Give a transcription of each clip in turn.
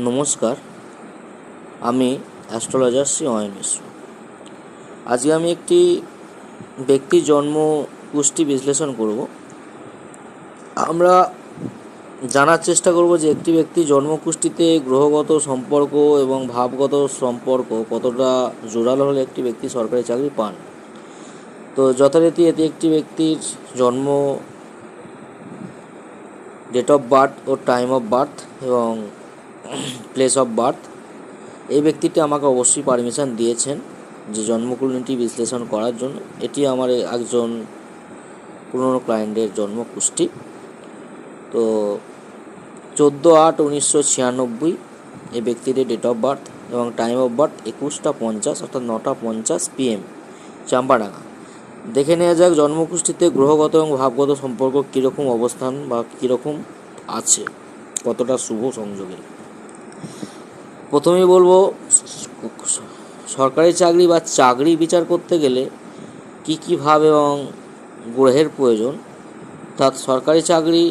নমস্কার, আমি অ্যাস্ট্রোলজার শ্রী অয়ন মিশ্র। আজকে আমি একটি ব্যক্তির জন্ম কুষ্টি বিশ্লেষণ করব। আমরা জানার চেষ্টা করব যে একটি ব্যক্তির জন্মকুষ্ঠিতে গ্রহগত সম্পর্ক এবং ভাবগত সম্পর্ক কতটা জোরালো হলে একটি ব্যক্তি সরকারি চাকরি পান। তো যথারীতি এটি একটি ব্যক্তির জন্ম ডেট অফ বার্থ ও টাইম অফ বার্থ এবং প্লেস অফ বার্থ এই ব্যক্তিটি আমাকে অবশ্যই পারমিশন দিয়েছেন যে জন্মকুণ্ডলী বিশ্লেষণ করার জন্য। এটি আমার একজন পুরনো ক্লায়েন্টের জন্মকুষ্টি। তো চোদ্দ আট উনিশশো ছিয়ানব্বই এই ব্যক্তিটির ডেট অফ বার্থ এবং টাইম অফ বার্থ একুশটা পঞ্চাশ, অর্থাৎ নটা পঞ্চাশ পিএম চাম্পাডাঙ্গা। দেখে নেওয়া যাক জন্মকুষ্ঠিতে গ্রহগত এবং ভাবগত সম্পর্ক কীরকম অবস্থান বা কীরকম আছে, কতটা শুভ সংযোগের। প্রথমেই বলব, সরকারি চাকরি বা চাকরি বিচার করতে গেলে কী কী ভাব এবং গ্রহের প্রয়োজন, অর্থাৎ সরকারি চাকরি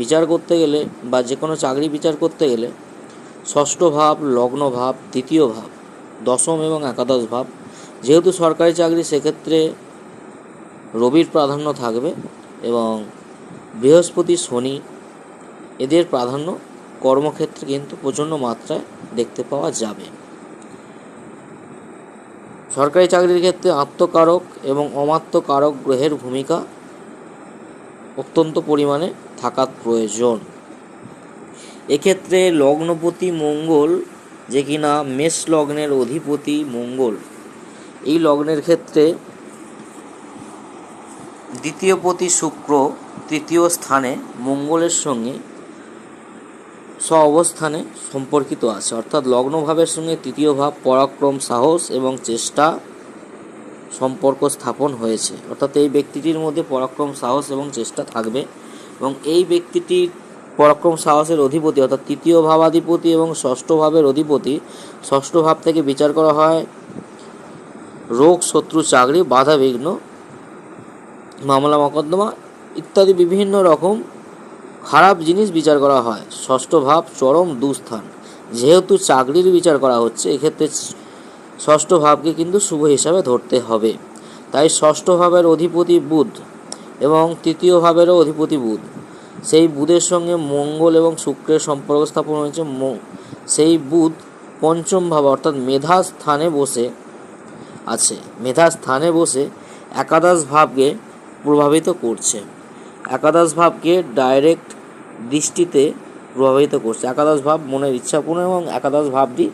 বিচার করতে গেলে বা যে কোনো চাকরি বিচার করতে গেলে ষষ্ঠ ভাব, লগ্ন ভাব তৃতীয় ভাব, দশম এবং একাদশ ভাব। যেহেতু সরকারি চাকরি সেক্ষেত্রে রবির প্রাধান্য থাকবে এবং বৃহস্পতি, শনি এদের প্রাধান্য কর্মক্ষেত্রে কিন্তু প্রচণ্ড মাত্রায় দেখতে পাওয়া যাবে। সরকারি চাকরির ক্ষেত্রে আত্মকারক এবং অমাত্মকারক গ্রহের ভূমিকা অত্যন্ত পরিমাণে থাকা প্রয়োজন। এক্ষেত্রে লগ্নপতি মঙ্গল যে কিনা মেষ লগ্নের অধিপতি মঙ্গল, এই লগ্নের ক্ষেত্রে দ্বিতীয় পতি শুক্র তৃতীয় স্থানে মঙ্গলের সঙ্গে স্ব অবস্থানে সম্পর্কিত আছে। অর্থাৎ লগ্নভাবের সঙ্গে তৃতীয় ভাব, পরাক্রম, সাহস এবং চেষ্টা সম্পর্ক স্থাপন হয়েছে। অর্থাৎ এই ব্যক্তিটির মধ্যে পরাক্রম, সাহস এবং চেষ্টা থাকবে এবং এই ব্যক্তিটির পরাক্রম, সাহসের অধিপতি অর্থাৎ তৃতীয় ভাবাধিপতি এবং ষষ্ঠ ভাবের অধিপতি, ষষ্ঠ ভাব থেকে বিচার করা হয়। রোগ, শত্রু, চাকরি, বাধা, বিঘ্ন, মামলা, মকদ্দমা ইত্যাদি বিভিন্ন রকম খারাপ জিনিস বিচার করা হয়। ষষ্ঠ ভাব, চরম দুস্থান। যেহেতু চাকরির বিচার করা হচ্ছে, এক্ষেত্রে ষষ্ঠ ভাবকে কিন্তু শুভ হিসাবে ধরতে হবে। তাই ষষ্ঠ ভাবের অধিপতি বুধ এবং তৃতীয় ভাবেরও অধিপতি বুধ। সেই বুধের সঙ্গে মঙ্গল এবং শুক্রের সম্পর্ক স্থাপন হয়েছে সেই বুধ পঞ্চম ভাব অর্থাৎ মেধা স্থানে বসে আছে। মেধা স্থানে বসে একাদশ ভাবকে প্রভাবিত করছে। একাদশ ভাবকে ডাইরেক্ট দৃষ্টিতে প্রভাবিত করছে। একাদশ ভাব মনের ইচ্ছা ইচ্ছাপূর্ণ এবং একাদশ ভাবটি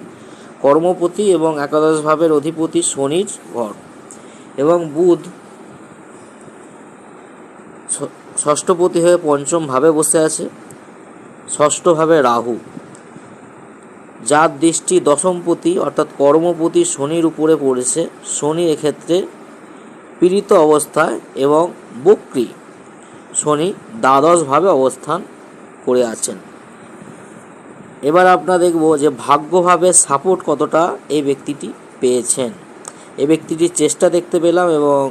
কর্মপতি এবং একাদশ ভাবের অধিপতি শনির ঘর এবং বুধ ষষ্ঠপতি হয়ে পঞ্চম ভাবে বসে আছে। ষষ্ঠভাবে রাহু। যার দৃষ্টি দশমপতি অর্থাৎ কর্মপতি শনির উপরে পড়েছে। শনি এক্ষেত্রে পীড়িত অবস্থায় এবং বক্রি। শনি দ্বাদশভাবে অবস্থান করে আছেন। এবার আমরা দেখব যে ভাগ্যভাবে সাপোর্ট কতটা এই ব্যক্তিটি পেয়েছেন। এই ব্যক্তিটির চেষ্টা দেখতে পেলাম এবং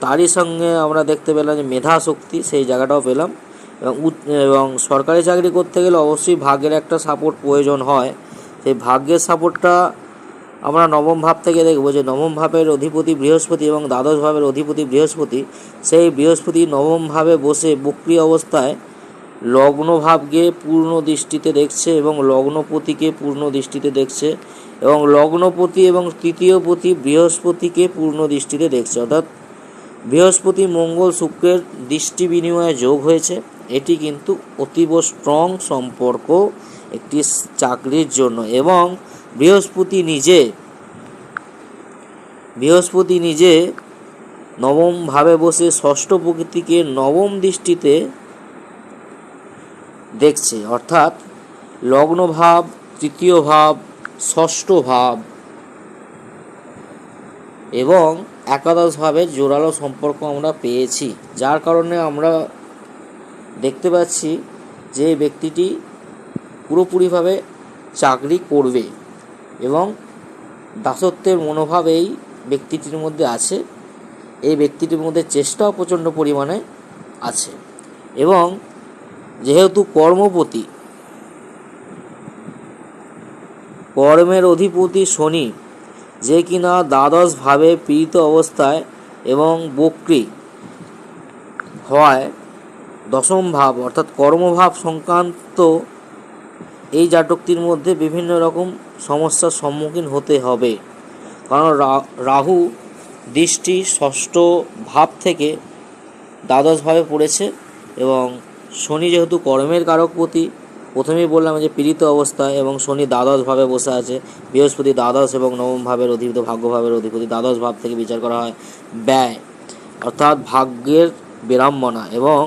তারই সঙ্গে আমরা দেখতে পেলাম যে মেধা শক্তি সেই জায়গাটাও পেলাম এবং এবং সরকারি চাকরি করতে গেলে অবশ্যই ভাগ্যের একটা সাপোর্ট প্রয়োজন হয়। সেই ভাগ্যের সাপোর্টটা আমরা নবম ভাব থেকে দেখব যে নবম ভাবের অধিপতি বৃহস্পতি এবং দ্বাদশ ভাবের অধিপতি বৃহস্পতি। সেই বৃহস্পতি নবম ভাবে বসে বক্রি অবস্থায় লগ্ন ভাবকে পূর্ণ দৃষ্টিতে দেখছে এবং লগ্নপতিকে পূর্ণ দৃষ্টিতে দেখছে এবং লগ্নপতি এবং তৃতীয় পতি বৃহস্পতিকে পূর্ণ দৃষ্টিতে দেখছে। অর্থাৎ বৃহস্পতি মঙ্গল শুক্রের দৃষ্টি বিনিময়ে যোগ হয়েছে। এটি কিন্তু অতীব স্ট্রং সম্পর্ক একটি চাকরির জন্য এবং বৃহস্পতি নিজে বৃহস্পতি নিজে নবম ভাবে বসে ষষ্ঠ প্রকৃতিকে নবম দৃষ্টিতে দেখছে। অর্থাৎ লগ্ন ভাব, তৃতীয় ভাব, ষষ্ঠ ভাব এবং একাদশ ভাবের জোরালো সম্পর্ক আমরা পেয়েছি। যার কারণে আমরা দেখতে পাচ্ছি যে ব্যক্তিটি পুরোপুরিভাবে চাকরি করবে। এবং দাসত্বের মনোভাব এই ব্যক্তিটির মধ্যে আছে। এই ব্যক্তিটির মধ্যে চেষ্টাও প্রচণ্ড পরিমাণে আছে। এবং যেহেতু কর্মপতি, কর্মের অধিপতি শনি, যে কিনা দ্বাদশভাবে পীড়িত অবস্থায় এবং বক্রি হওয়ায় দশম ভাব অর্থাৎ কর্মভাব সংক্রান্ত এই জাতকটির মধ্যে বিভিন্ন রকম সমস্যার সম্মুখীন হতে হবে। কারণ রাহু দৃষ্টি ষষ্ঠ ভাব থেকে দ্বাদশভাবে পড়েছে এবং শনি যেহেতু কর্মের কারকপতি প্রথমেই বললাম যে পীড়িত অবস্থায় এবং শনি দ্বাদশভাবে বসে আছে। বৃহস্পতি দ্বাদশ এবং নবম ভাবের অধিপতি ভাগ্যভাবের অধিপতি দ্বাদশ ভাব থেকে বিচার করা হয়। ব্যয়, অর্থাৎ ভাগ্যের বিড়ম্বনা এবং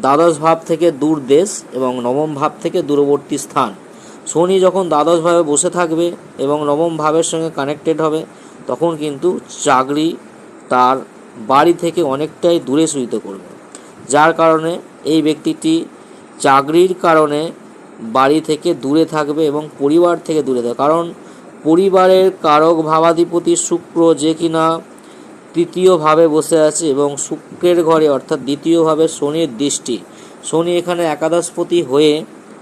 দ্বাদশ ভাব থেকে দূর দেশ এবং নবম ভাব থেকে দূরবর্তী স্থান। শনি যখন দ্বাদশ ভাবে বসে থাকবে এবং নবম ভাবের সঙ্গে কানেক্টেড হবে, তখন কিন্তু চাকরি তার বাড়ি থেকে অনেকটাই দূরে সুইত করবে। যার কারণে এই ব্যক্তিটি চাকরির কারণে বাড়ি থেকে দূরে থাকবে এবং পরিবার থেকে দূরে থাকবে। কারণ পরিবারের কারক ভাবাধিপতি শুক্র যে কিনা তৃতীয়ভাবে বসে আছে এবং শুক্রের ঘরে, অর্থাৎ দ্বিতীয়ভাবে শনির দৃষ্টি। শনি এখানে একাদশপতি হয়ে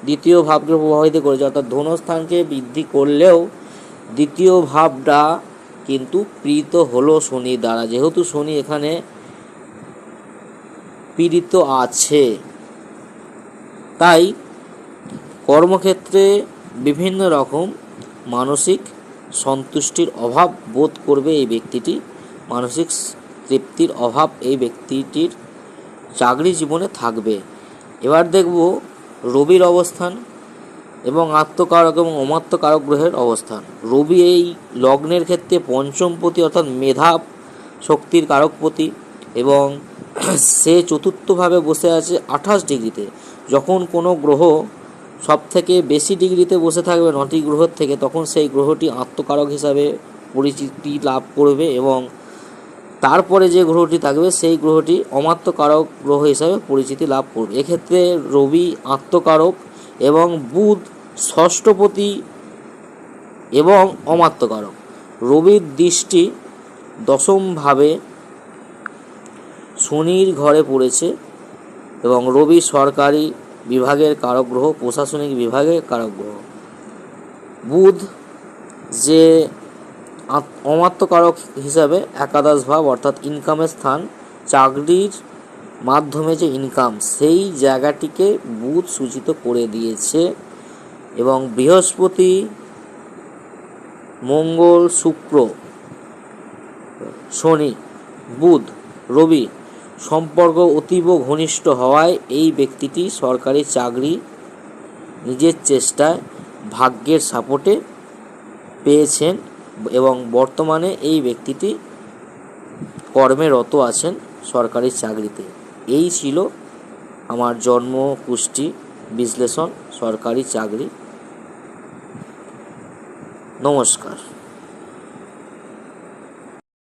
দ্বিতীয় ভাবকে প্রভাবিত করেছে, অর্থাৎ ধনস্থানকে বৃদ্ধি করলেও দ্বিতীয় ভাবটা কিন্তু পীড়িত হলো শনি দ্বারা। যেহেতু শনি এখানে পীড়িত আছে, তাই কর্মক্ষেত্রে বিভিন্ন রকম মানসিক সন্তুষ্টির অভাব বোধ করবে এই ব্যক্তিটি। মানসিক তৃপ্তির অভাব এই ব্যক্তিটির চাকরি জীবনে থাকবে। এবার দেখব রবির অবস্থান এবং আত্মকারক এবং অমাত্মকারক গ্রহের অবস্থান। রবি এই লগ্নের ক্ষেত্রে পঞ্চমপতি অর্থাৎ মেধাব শক্তির কারকপতি এবং সে চতুর্থভাবে বসে আছে আঠাশ ডিগ্রিতে। যখন কোনো গ্রহ সব থেকে বেশি ডিগ্রিতে বসে থাকবে নটি গ্রহের থেকে, তখন সেই গ্রহটি আত্মকারক হিসাবে পরিচিতি লাভ করবে এবং তারপরে যে গ্রহটি থাকবে, সেই গ্রহটি অমাত্মকারক গ্রহ হিসাবে পরিচিতি লাভ করবে। এক্ষেত্রে রবি আত্মকারক এবং বুধ ষষ্ঠপতি এবং অমাত্মকারক রবির দৃষ্টি দশমভাবে শনির ঘরে পড়েছে এবং রবি সরকারি বিভাগের কারক গ্রহ, প্রশাসনিক বিভাগের কারক গ্রহ। বুধ যে অমাত্যকারক হিসাবে একাদশ ভাব, অর্থাৎ ইনকামের স্থান, চাকরির মাধ্যমে যে ইনকাম সেই জায়গাটিকে বুধ সূচিত করে দিয়েছে এবং বৃহস্পতি, মঙ্গল, শুক্র, শনি, বুধ, রবি সম্পর্ক অতীব ঘনিষ্ঠ হওয়ায় এই ব্যক্তিটি সরকারি চাকরি নিজের চেষ্টায় ভাগ্যের সাপোর্টে পেয়েছেন। এবং বর্তমানে এই ব্যক্তিটি কর্মেরত আছেন সরকারি চাকরিতে। এই ছিল আমার জন্ম পুষ্টি বিশ্লেষণ, সরকারি চাকরি। নমস্কার।